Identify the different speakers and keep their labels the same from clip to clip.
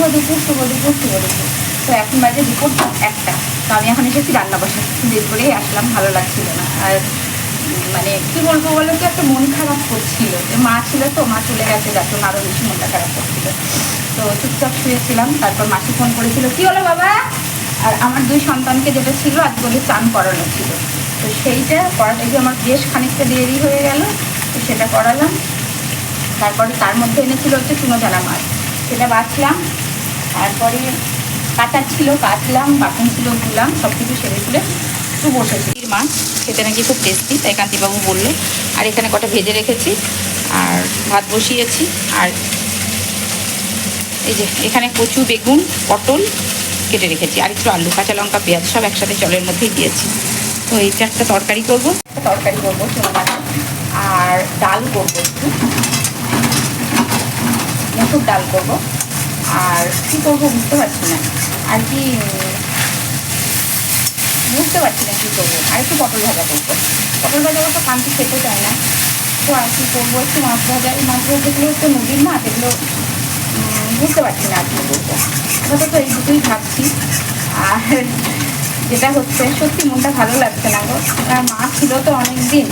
Speaker 1: শুভ দুপুর শুভ দুপুর শুভ দুপুর। তো এখন বাজে দুপুর একটা। তো আমি এখন এসেছি রান্না বসে দেরি করেই আসলাম, ভালো লাগছিল না। আর মানে কি বলব বলো তো, একটা মন খারাপ করছিল। যে মা ছিল তো, মা চলে গেছে, যার জন্য আরও বেশি মনটা খারাপ করছিল। তো চুপচাপ শুয়েছিলাম, তারপর মাসি ফোন করেছিল, কি হলো বাবা? আর আমার দুই সন্তানকে যেটা ছিল, আজ বলে চান করানো ছিল। তো সেইটা করাতে গিয়ে আমার বেশ খানিকটা দেরি হয়ে গেল। তো সেটা করালাম। তারপরে তার মধ্যে এনেছিল হচ্ছে চুনো জানা মাছ। সেটা বাছলাম। তারপরে কাটার ছিল, কাটলাম, বাসন ছিল, ধুলাম সব কিছু সেরে তুলে একটু বসেছি। মাছ, খেতে নাকি খুব টেস্টি তাই কান্তিবাবু বলল। আর এখানে কটা ভেজে রেখেছি, আর ভাত বসিয়েছি, আর এই যে, এখানে কচু, বেগুন, পটল কেটে রেখেছি, আর একটু আলু, কাঁচা লঙ্কা, পেঁয়াজ, সব একসাথে জলের মধ্যেই দিয়েছি। তো এইটা একটা তরকারি করব। তরকারি করব আর ডাল করব একটু। মুসুর ডাল করব। আর কি করব বুঝতে পারছি না। আর কি, বুঝতে পারছি না কী করব। আর একটু পটল ভাজা করব। পটল ভাজা তো কান্তি খেতে চায় না। তো আর কি করব, একটু মাছ ভাজা। এই মাছ ভাজাগুলো হচ্ছে নদীর মাছ, এগুলো বুঝতে পারছি না আর কি করব। আপাতত এই দুটোই ভাবছি। আর যেটা হচ্ছে, সত্যি মনটা ভালো লাগছে না গো। মা ছিল তো অনেক দিন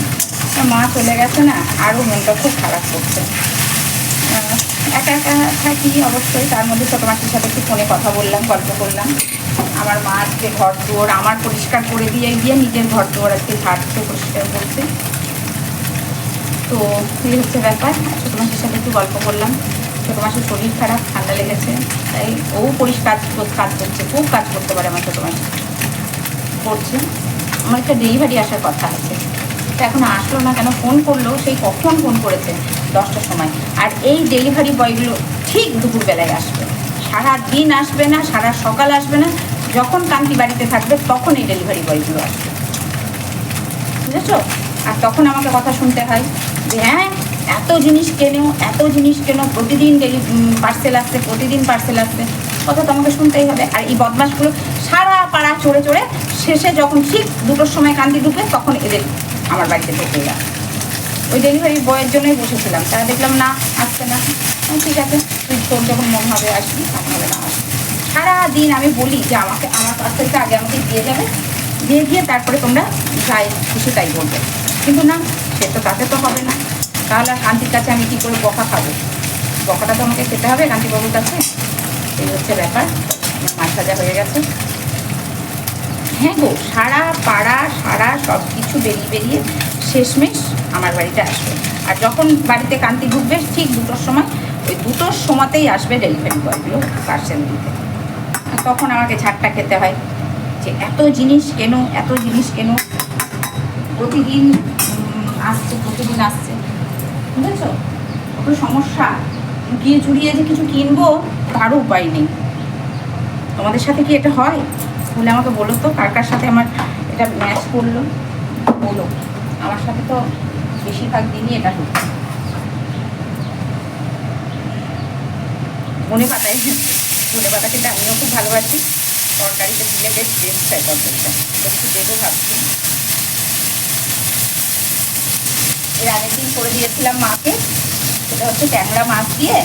Speaker 1: মা চলে গেছে না, আরও মনটা খুব খারাপ করছে। একা একা থাকি অবশ্যই, তার মধ্যে ছোটো মাসির সাথে একটু ফোনে কথা বললাম, গল্প করলাম। আমার মা আজকে ঘর দুয়ার আমার পরিষ্কার করে দিয়ে গিয়ে নিজের ঘর দুয়ার আজকে ঝাড়ছে পরিষ্কার করছে। তো এই হচ্ছে ব্যাপার। ছোটো মাসির সাথে একটু গল্প করলাম। ছোটো মাসির শরীর খারাপ, ঠান্ডা লেগেছে, তাই ও পরিষ্কার কাজ করছে, খুব কাজ করতে পারে আমার ছোটো মাসি। করছে। আমার একটা ডেলিভারি আসার কথা আছে। তো এখন আসলো না কেন? ফোন করল, সেই কখন ফোন করেছে? দশটার সময়। আর এই ডেলিভারি বয়গুলো ঠিক দুপুরবেলায় আসবে। সারা দিন আসবে না, সারা সকাল আসবে না। যখন কান্তি বাড়িতে থাকবে, তখন এই ডেলিভারি বয়গুলো আসবে। বুঝেছ? আর তখন আমাকে কথা শুনতে হয় যে হ্যাঁ এত জিনিস কেনো, এত জিনিস কেনো, প্রতিদিন ডেলি পার্সেল আসছে, প্রতিদিন পার্সেল আসছে। কথা তো আমাকে শুনতেই হবে। আর এই বদমাসগুলো সারা পাড়া চড়ে চড়ে শেষে যখন ঠিক দুটোর সময় কান্তি ঢুকবে তখন এদের আমার বাড়িতে ঢুকে যায় ওই ডেলিভারি বয়ের জন্যই বসেছিলাম। তারা দেখলাম, না, আসছে না। ঠিক আছে, তুই তোর যখন মন হবে, আসবি তখন হবে না সারাদিন আমি বলি যে, আমাকে, আমার কাছ থেকে আগে আমাকে দিয়ে যাবে। দিয়ে গিয়ে তারপরে তোমরা যাই, খুশি তাই বলবে। কিন্তু না, সে তো তাতে তো হবে না। তাহলে কান্তির কাছে আমি কী করে বকা খাব? বকাটা তো আমাকে খেতে হবে, কান্তিবাবুর কাছে। এই হচ্ছে ব্যাপার, মাছ ভাজা হয়ে গেছে। হ্যাঁ গো, সারা পাড়া, সারা সব কিছু বেরিয়ে বেরিয়ে শেষমেশ আমার বাড়িতে আসবে। আর যখন বাড়িতে কান্তি ঢুকবে, ঠিক দুটোর সময়, ওই দুটোর সময়তেই আসবে ডেলিভারি বয়গুলো পার্সেল দিতে তখন আমাকে ঝাড়টা খেতে হয় যে এত জিনিস কেন, এত জিনিস কেন? প্রতিদিন আসছে প্রতিদিন আসছে। বুঝেছ? কত সমস্যা? গিয়ে চুরিয়ে যে কিছু কিনবো? তারও উপায় নেই। তোমাদের সাথে কি এটা হয়? বলে আমাকে বলো তো, কার কার সাথে আমার এটা ম্যাচ করল? বলো। আমার সাথে তো বেশিরভাগ দিনই এটা হচ্ছে। ধনে পাতায় ধনে পাতা কিন্তু আমিও খুব ভালোবাসি। তরকারিতে দিলে বেশ টেস্ট হয় তরকারিটা। একটু দেবো ভাবছি। এর আগের দিন করে দিয়েছিলাম মাকে। সেটা হচ্ছে ট্যাংরা মাছ দিয়ে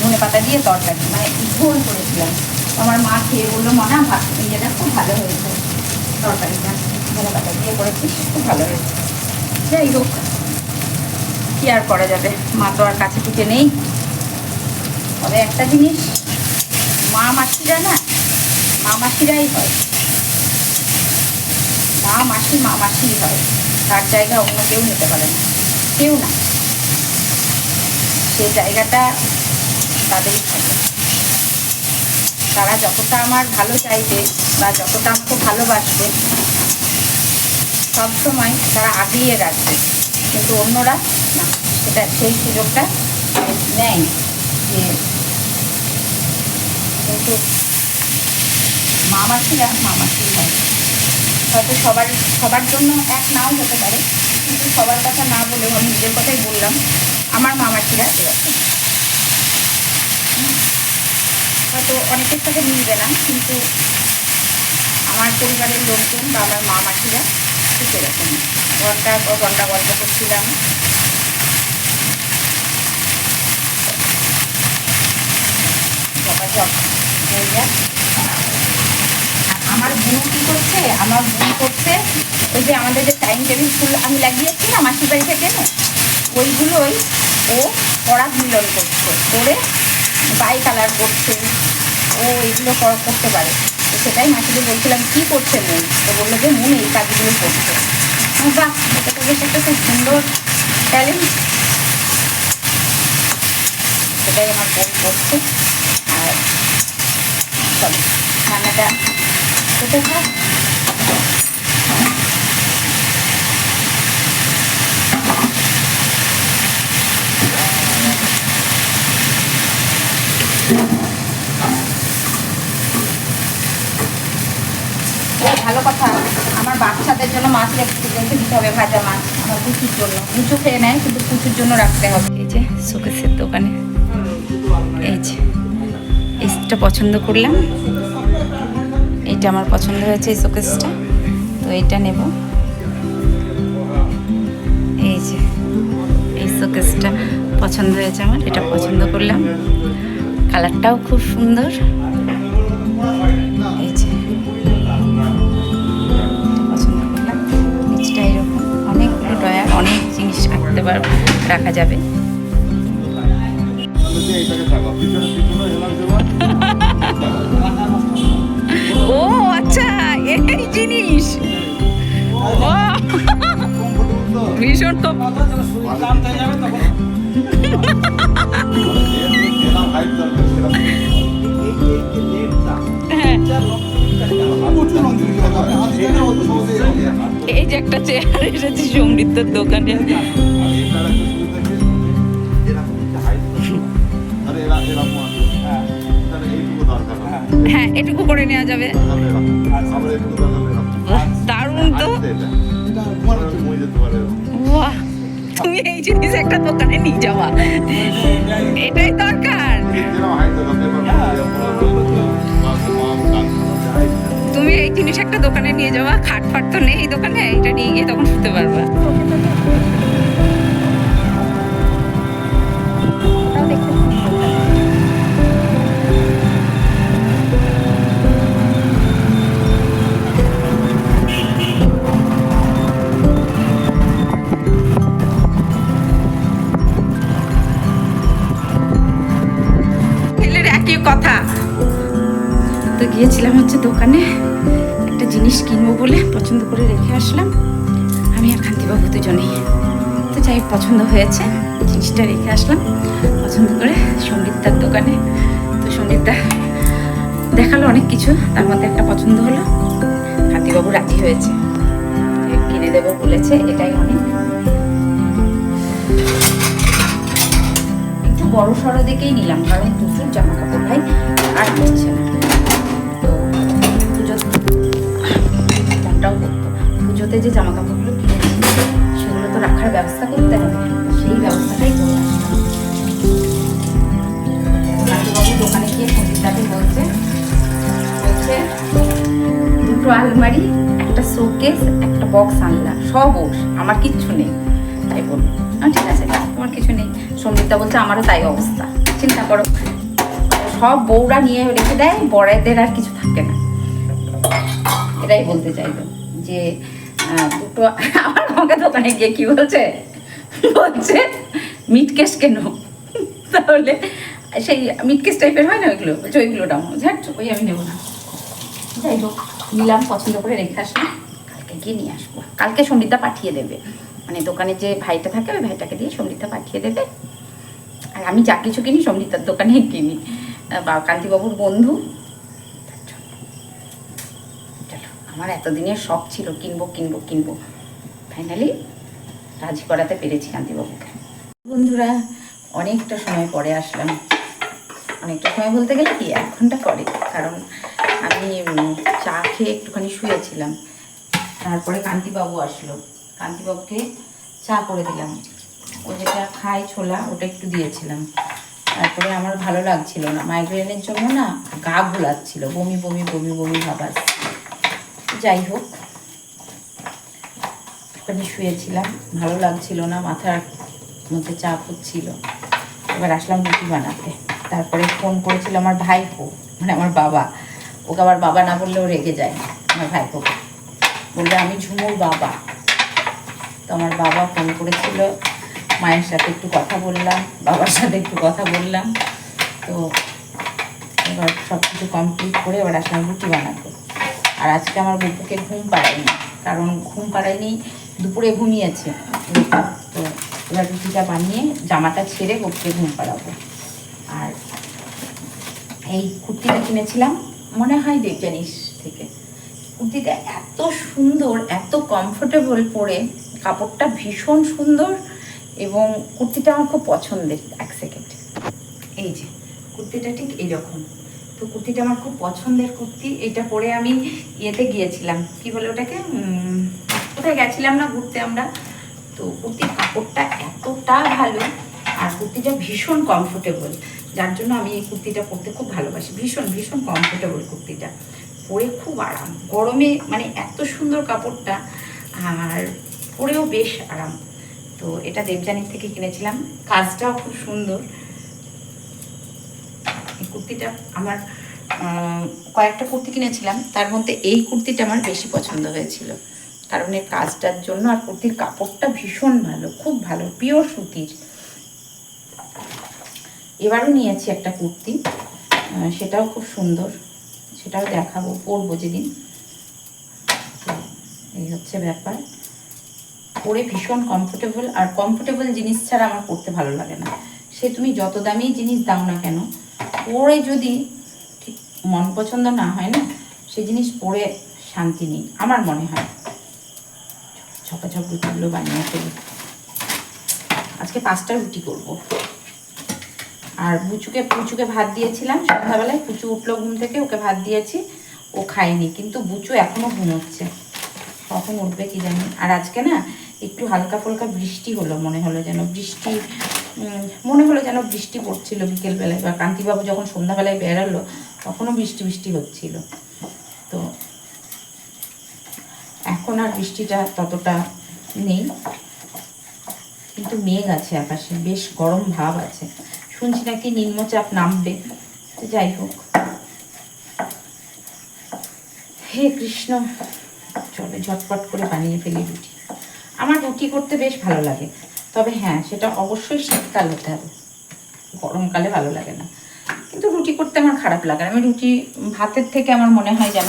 Speaker 1: ধনে পাতা দিয়ে তরকারি। মানে ঝোল করেছিলাম। আমার মা খেয়ে বলল মনা ভাত ইয়েটা খুব ভালো হয়েছে। তরকারিটা, ধনে পাতা দিয়ে করেছি, খুব ভালো হয়েছে। যাই হোক, কি আর করা যাবে? মা তো আর কাছে পিঠে নেই। তবে একটা জিনিস, মা মাসিরা না, মা মাসিরাই হয়। মা মাসি, মা মাসিই হয়। তার জায়গা অন্য কেউ নিতে পারে না। কেউ না। সেই জায়গাটা তাদেরই থাকে তারা যতটা আমার ভালো চাইবে বা যতটা আমাকে ভালোবাসবে সবসময় তারা আগিয়ে রাখবে কিন্তু অন্যরা না, সেটা সেই সুযোগটা নেয় যে কিন্তু মামাসিরা মামাসি হয় হয়তো সবার সবার জন্য এক নাও হতে পারে, কিন্তু সবার কথা না বলেও আমি নিজের কথাই বললাম, আমার মামাসিরা এরকম। হয়তো অনেকের সাথে মিলবে না, কিন্তু আমার পরিবারের লোকজন বা আমার মা মাসিরা ঠিক এরকম। ঘণ্টার পর ঘণ্টা গল্প করছিলাম আমার বোন কি করছে? আমার বোন করছে ওই যে আমাদের যে টাইম টেবিল ফুল আমি লাগিয়েছি না মাসির বাড়ি থেকে ওইগুলোই ও পড়া মিলন করছে। করে বাই কালার করছে। ও এগুলো করা- করতে পারে। তো সেটাই মাসিকে বলছিলাম, কী করছে মন? তো বলল যে, মন এই কাজগুলো করছে। বাহ, এটা তো বেশ একটা খুব সুন্দর ট্যালেন্ট সেটাই আমার বোন করছে। আর চলো, রান্নাটা হতে থাক। ভালো কথা, আমার বাচ্চাদের জন্য মাছ রেখে দিতে হবে ভাজা মাছ, আমার কুচুর জন্য। কুচু খেয়ে নেয় কিন্তু কুচুর জন্য রাখতে হবে। এই যে শোকেসের দোকানে। এই যে এইটা পছন্দ করলাম। এইটা আমার পছন্দ হয়েছে এই শোকেসটা। তো এইটা নেব। এই যে, এই শোকেসটা পছন্দ হয়েছে আমার, এটা পছন্দ করলাম। কালারটাও খুব সুন্দর। জিনিস রাখতে পার রাখা যাবে। ও আচ্ছা এই জিনিস। ভীষণ তো একটা চেয়ার এসেছে সমৃদ্ধর দোকানে। হ্যাঁ এটুকু করে নেওয়া যাবে। দারুণ তো। বাহ, তুমি এই জিনিস একটা দোকানে নিয়ে যাওয়া। এটাই দরকার। তুমি এই জিনিস একটা দোকানে নিয়ে যাওয়া, খাট ফাট তো নেই দোকানে, এটা নিয়ে গিয়ে তখন শুতে পারবা। কথা। তো গিয়েছিলাম হচ্ছে দোকানে। বলে পছন্দ করে রেখে আসলাম। আমি আর কান্তিবাবু দুজনেই। তো যাই পছন্দ হয়েছে, জিনিসটা রেখে আসলাম। পছন্দ করে সঙ্গীতদার দোকানে। তো সঙ্গীতদা দেখাল অনেক কিছু, তার মধ্যে একটা পছন্দ হলো। কান্তিবাবু রাজি হয়েছে। কিনে দেবো বলেছে, এটাই অনেক একটু বড় সড়ো দেখেই নিলাম, কারণ প্রচুর জামা কাপড় ভাই, আর হচ্ছে না। পুজোতে যে জামা কাপড়গুলো সেগুলো তো রাখার ব্যবস্থা করতে হবে। সেই ব্যবস্থাটাই করে আসলাম দোকানে গিয়ে বলছে বলছে দুটো আলমারি একটা শোকেস একটা বক্স আনলাম সব আমার কিচ্ছু নেই। তাই আহ, ঠিক আছে তোমার কিছু নেই। সঙ্গীতা বলছে আমারও তাই অবস্থা চিন্তা করো। সব বউরা নিয়ে রেখে দেয় বড়দের আর কিছু থাকে না। এটাই বলতে চাইলো যে দুটো আমার আমাকে দোকানে গিয়ে কি বলছে? বলছে মিট কেস কেন? তাহলে সেই মিট কেস টাইপের হয় না ওইগুলো? বলছে, ওইগুলো দাম ঝাট, ওই আমি নেব না। যাই হোক, নিলাম, পছন্দ করে রেখে আসলাম। কালকে গিয়ে নিয়ে আসব। কালকে সঙ্গীতা পাঠিয়ে দেবে। মানে দোকানে যে ভাইটা থাকে, ওই ভাইটাকে দিয়ে সঙ্গীতা পাঠিয়ে দেবে। আর আমি যা কিছু কিনি সঙ্গীতার দোকানেই কিনি। বা কান্তিবাবুর বন্ধু তার জন্য। চলো আমার এতদিনের শখ ছিল, কিনবো কিনবো কিনবো। ফাইনালি রাজি করাতে পেরেছি কান্তিবাবুকে বন্ধুরা, অনেকটা সময় পরে আসলাম। অনেকটা সময় বলতে গেলে কি, এক ঘণ্টা পরে, কারণ আমি চা খেয়ে একটুখানি শুয়েছিলাম। তারপরে কান্তিবাবু আসলো। কান্তিবাবুকে চা করে দিলাম। ও যেটা খায় ছোলা, ওটা একটু দিয়েছিলাম। তারপরে আমার ভালো লাগছিল না। মাইগ্রেনের জন্য না গা ঘোলাচ্ছিল। বমি বমি বমি বমি ভাব আসছে। যাই হোক, ওখানে শুয়েছিলাম, ভালো লাগছিল না, মাথার মধ্যে চাপ হচ্ছিল। এবার আসলাম রুটি বানাতে। তারপরে ফোন করেছিল আমার ভাইপো মানে আমার বাবা। ওকে আবার বাবা না বললেও রেগে যায় আমার ভাইপোকে। বলবে আমি ঝুমুর বাবা। তো আমার বাবা ফোন করেছিল, মায়ের সাথে একটু কথা বললাম, বাবার সাথে একটু কথা বললাম। তো এবার সব কিছু কমপ্লিট করে এবার আসলাম রুটি বানাতে। আর আজকে আমার বুকুকে ঘুম পাড়ায়নি, কারণ ঘুম পাড়ায়নি, দুপুরে ঘুমিয়েছে। তো এবার রুটিটা বানিয়ে জামাটা ছেড়ে বুককে ঘুম পাড়াবো। আর এই কুর্তিটা কিনেছিলাম, মনে হয় দেবজানিস থেকে। কুর্তিটা এত সুন্দর, এত কমফোর্টেবল পরে, কাপড়টা ভীষণ সুন্দর এবং কুর্তিটা আমার খুব পছন্দের, এক সেকেন্ড এই যে, কুর্তিটা ঠিক এইরকম তো কুর্তিটা আমার খুব পছন্দের কুর্তি। এটা পরে আমি ইয়েতে গিয়েছিলাম। কি বলে ওটাকে? কোথায় গেছিলাম না ঘুরতে আমরা? তো কুর্তির কাপড়টা এতটা ভালো আর কুর্তিটা ভীষণ কমফোর্টেবল যার জন্য আমি এই কুর্তিটা পরতে খুব ভালোবাসি। ভীষণ ভীষণ কমফোর্টেবল কুর্তিটা। পরে খুব আরাম। গরমে মানে এত সুন্দর কাপড়টা আর পরেও বেশ আরাম। তো এটা দেবযানীর থেকে কিনেছিলাম। কাজটাও খুব সুন্দর। কুর্তিটা আমার কয়েকটা কুর্তি কিনেছিলাম, তার মধ্যে এই কুর্তিটা আমার বেশি পছন্দ হয়েছিল। কারণ এর কাজটার জন্য আর কুর্তির কাপড়টা ভীষণ ভালো, খুব ভালো পিওর সুতির। এবারও নিয়েছি একটা কুর্তি সেটাও খুব সুন্দর, সেটাও দেখাবো, পরবো যেদিন। এই হচ্ছে ব্যাপার। পরে ভীষণ কমফোর্টেবল আর কমফোর্টেবল জিনিস ছাড়া আমার পরতে ভালো লাগে না। সে তুমি যত দামি জিনিস দাও না কেন পরে যদি ঠিক মন পছন্দ না হয় না, সে জিনিস পরে শান্তি নেই, আমার মনে হয়। ছপাছপ রুটিগুলো বানিয়ে ফেলি আজকে পাঁচটা রুটি করব। আর বুচুকে, পুচুকে ভাত দিয়েছিলাম সন্ধ্যাবেলায়, পুচু উঠল ঘুম থেকে, ওকে ভাত দিয়েছি, ও খায়নি, কিন্তু বুচু এখনও ঘুমোচ্ছে। কখন উঠবে কি জানি। আর আজকে না একটু হালকা ফুলকা বৃষ্টি হলো, মনে হলো যেন বৃষ্টি মনে হলো যেন বৃষ্টি পড়ছিল বিকেলবেলায় বা কান্তিবাবু যখন সন্ধ্যাবেলায় বেরালো, তখনও বৃষ্টি বৃষ্টি হচ্ছিল। তো এখন আর বৃষ্টিটা ততটা নেই। কিন্তু মেঘ আছে আকাশে, বেশ গরম ভাব আছে। শুনছি নাকি নিম্নচাপ নামবে। তো যাই হোক। হে কৃষ্ণ, চলে ঝটপট করে বানিয়ে ফেলি রুটি। আমার রুটি করতে বেশ ভালো লাগে। তবে হ্যাঁ সেটা অবশ্যই শীতকাল হতে হবে। গরমকালে ভালো লাগে না। কিন্তু রুটি করতে আমার খারাপ লাগে আমি রুটি, ভাতের থেকে আমার মনে হয় যেন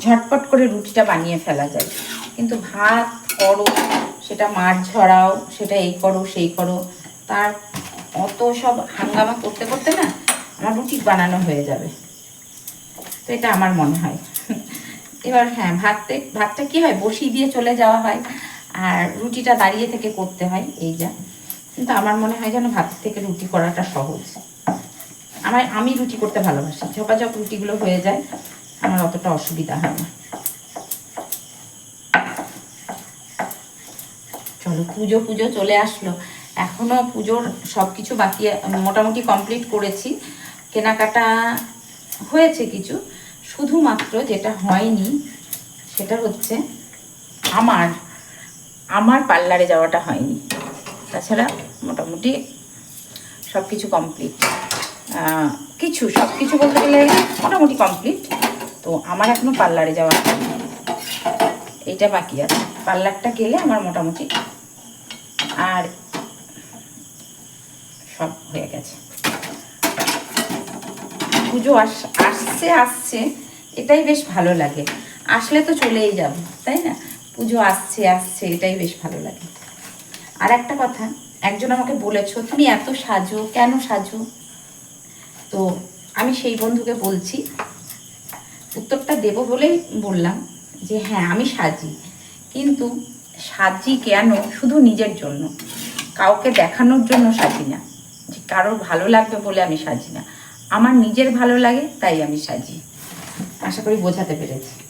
Speaker 1: ঝটপট করে রুটিটা বানিয়ে ফেলা যায়। কিন্তু ভাত করো, সেটা মাঠ ঝরাও সেটা এই করো, সেই করো, তার অত সব হাঙ্গামা করতে করতে না আমার রুটি বানানো হয়ে যাবে। তো এটা আমার মনে হয়। এবার হ্যাঁ ভাততে ভাতটা কি হয়? বসিয়ে দিয়ে চলে যাওয়া হয়। আর রুটিটা দাঁড়িয়ে থেকে করতে হয়, এই যা। কিন্তু আমার মনে হয় যেন ভাত থেকে রুটি করাটা সহজ। আমার, আমি রুটি করতে ভালোবাসি, ঝপাঝপ রুটিগুলো হয়ে যায়, আমার অতটা অসুবিধা হয় না। চলো, পুজো পুজো চলে আসলো। এখনও পুজোর সব কিছু বাকি, মোটামুটি কমপ্লিট করেছি। কেনাকাটা হয়েছে কিছু, শুধুমাত্র যেটা হয়নি, সেটা হচ্ছে আমার আমার পার্লারে যাওয়াটা হয়নি। তাছাড়া মোটামুটি সব কিছু কমপ্লিট কিছু সব কিছু বলতে গেলে মোটামুটি কমপ্লিট তো আমার এখনও পার্লারে যাওয়া এইটা বাকি আছে। পার্লারটা গেলে আমার মোটামুটি আর সব হয়ে গেছে। পুজো আস, আসছে আসছে। এটাই বেশ ভালো লাগে। আসলে তো চলেই যাব, তাই না? পুজো আসছে আসছে, এটাই বেশ ভালো লাগে। আর একটা কথা, একজন আমাকে বলেছ, তুমি এত সাজো, কেন সাজো? তো আমি সেই বন্ধুকে বলছি, উত্তরটা দেব বলেই বললাম যে হ্যাঁ আমি সাজি। কিন্তু সাজি কেন? শুধু নিজের জন্য। কাউকে দেখানোর জন্য সাজি না। যে কারোর ভালো লাগবে বলে আমি সাজি না। আমার নিজের ভালো লাগে, তাই আমি সাজি। আশা করি বোঝাতে পেরেছি।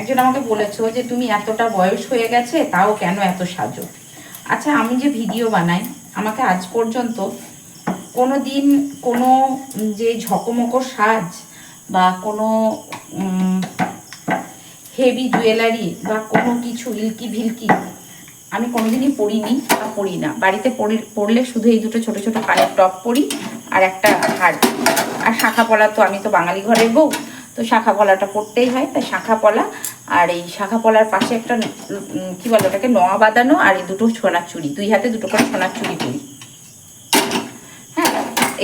Speaker 1: একজন আমাকে বলেছ যে তুমি এতটা বয়স হয়ে গেছে, তাও কেন এত সাজো? আচ্ছা আমি যে ভিডিও বানাই, আমাকে আজ পর্যন্ত কোনো দিন কোনো যে ঝকমকো সাজ বা কোনো হেভি জুয়েলারি বা কোনো কিছু ইলকি ভিলকি আমি কোনোদিনই পরিনি বা পরি না। বাড়িতে পরলে শুধু এই দুটো ছোট ছোট কানের টপ পরি আর একটা হার। আর শাখা পলা তো আমি তো বাঙালি ঘরের বউ। তো শাখা পলাটা পরতেই হয়, তাই শাখা পলা। আর এই শাখা পলার পাশে একটা কি বলে ওটাকে, নোয়া বাঁধানো, আর এই দুটো সোনার চুড়ি। দুই হাতে দুটো করে সোনার চুড়ি পরি। হ্যাঁ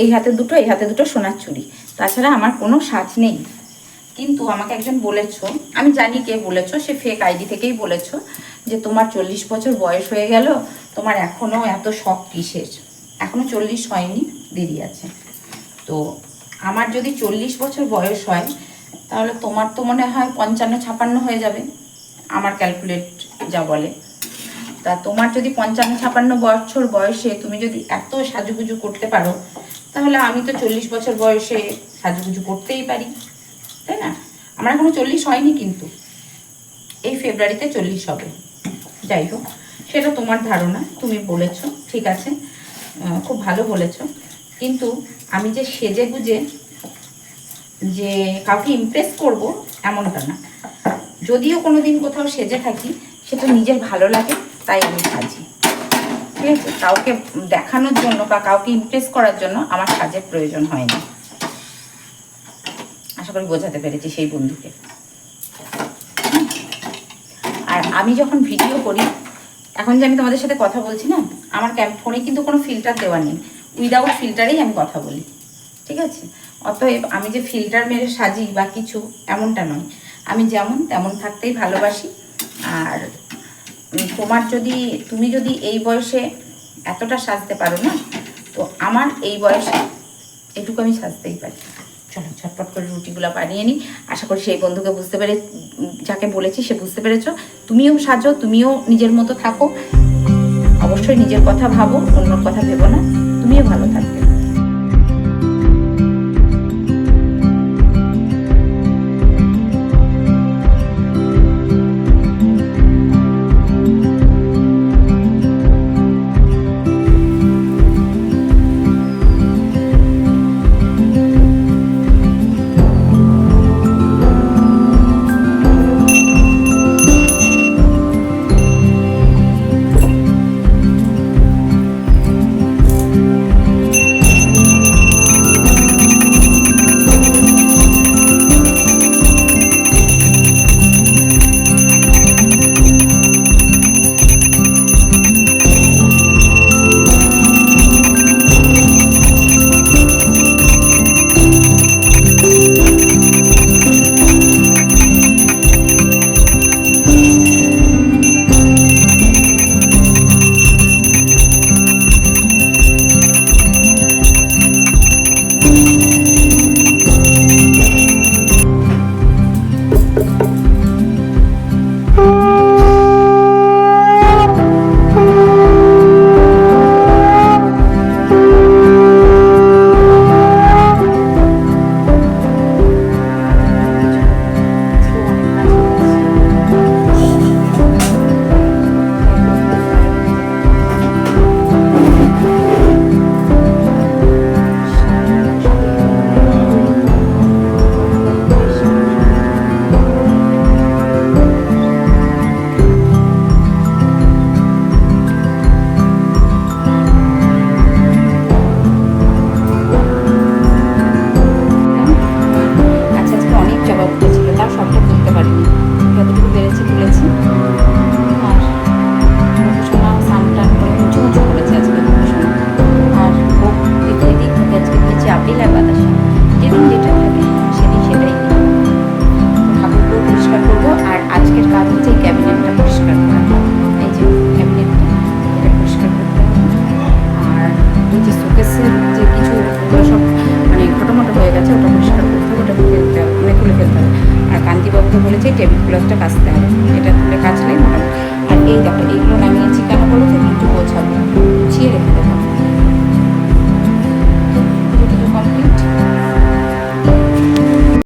Speaker 1: এই হাতে দুটো, এই হাতে দুটো সোনার চুড়ি। তাছাড়া আমার কোনো সাজ নেই। কিন্তু আমাকে একজন বলেছ, আমি জানি কে বলেছ, সে ফেক আইডি থেকেই বলেছ, যে তোমার চল্লিশ বছর বয়স হয়ে গেল, তোমার এখনও এত শখ কিসের? এখনও চল্লিশ হয়নি, দেরি আছে। তো আমার যদি চল্লিশ বছর বয়স হয় তাহলে তোমার তো মনে হয় পঞ্চান্ন ছাপান্ন হয়ে যাবে, আমার ক্যালকুলেট যা বলে। তা তোমার যদি পঞ্চান্ন ছাপান্ন বছর বয়সে তুমি যদি এত সাজুগুজু করতে পারো, তাহলে আমি তো চল্লিশ বছর বয়সে সাজুগুজু করতেই পারি, তাই না? আমার এখনও চল্লিশ হয়নি কিন্তু, এই ফেব্রুয়ারিতে চল্লিশ হবে। যাই হোক, সেটা তোমার ধারণা, তুমি বলেছ, ঠিক আছে খুব ভালো বলেছ। কিন্তু আমি যে সেজে গুজে যে কাউকে ইমপ্রেস করব এমনটা না। যদিও কোনো দিন কোথাও সেজে থাকি সেটা নিজের ভালো লাগে, তাই আমি সাজি। ঠিক আছে? কাউকে দেখানোর জন্য বা কাউকে ইমপ্রেস করার জন্য আমার সাজের প্রয়োজন হয় না আশা করি বোঝাতে পেরেছি সেই বন্ধুকে। আর আমি যখন ভিডিও করি, এখন যে আমি তোমাদের সাথে কথা বলছি না, আমার ফোনে কিন্তু কোনো ফিল্টার দেওয়া নেই। উইদাউট ফিল্টারেই আমি কথা বলি। ঠিক আছে? অতএব আমি যে ফিল্টার মেরে সাজি বা কিছু, এমনটা নয়। আমি যেমন তেমন থাকতেই ভালোবাসি। আর তোমার যদি, তুমি যদি এই বয়সে এতটা সাজতে পারো না, তো আমার এই বয়সে এটুকু আমি সাজতেই পারি। চলো, ঝটপট করে রুটিগুলো বানিয়ে নিই। আশা করি সেই বন্ধুকে বুঝতে পেরে, যাকে বলেছি সে বুঝতে পেরেছ। তুমিও সাজো, তুমিও নিজের মতো থাকো। অবশ্যই নিজের কথা ভাবো, অন্যর কথা ভেবো না। তুমিও ভালো থাকবে।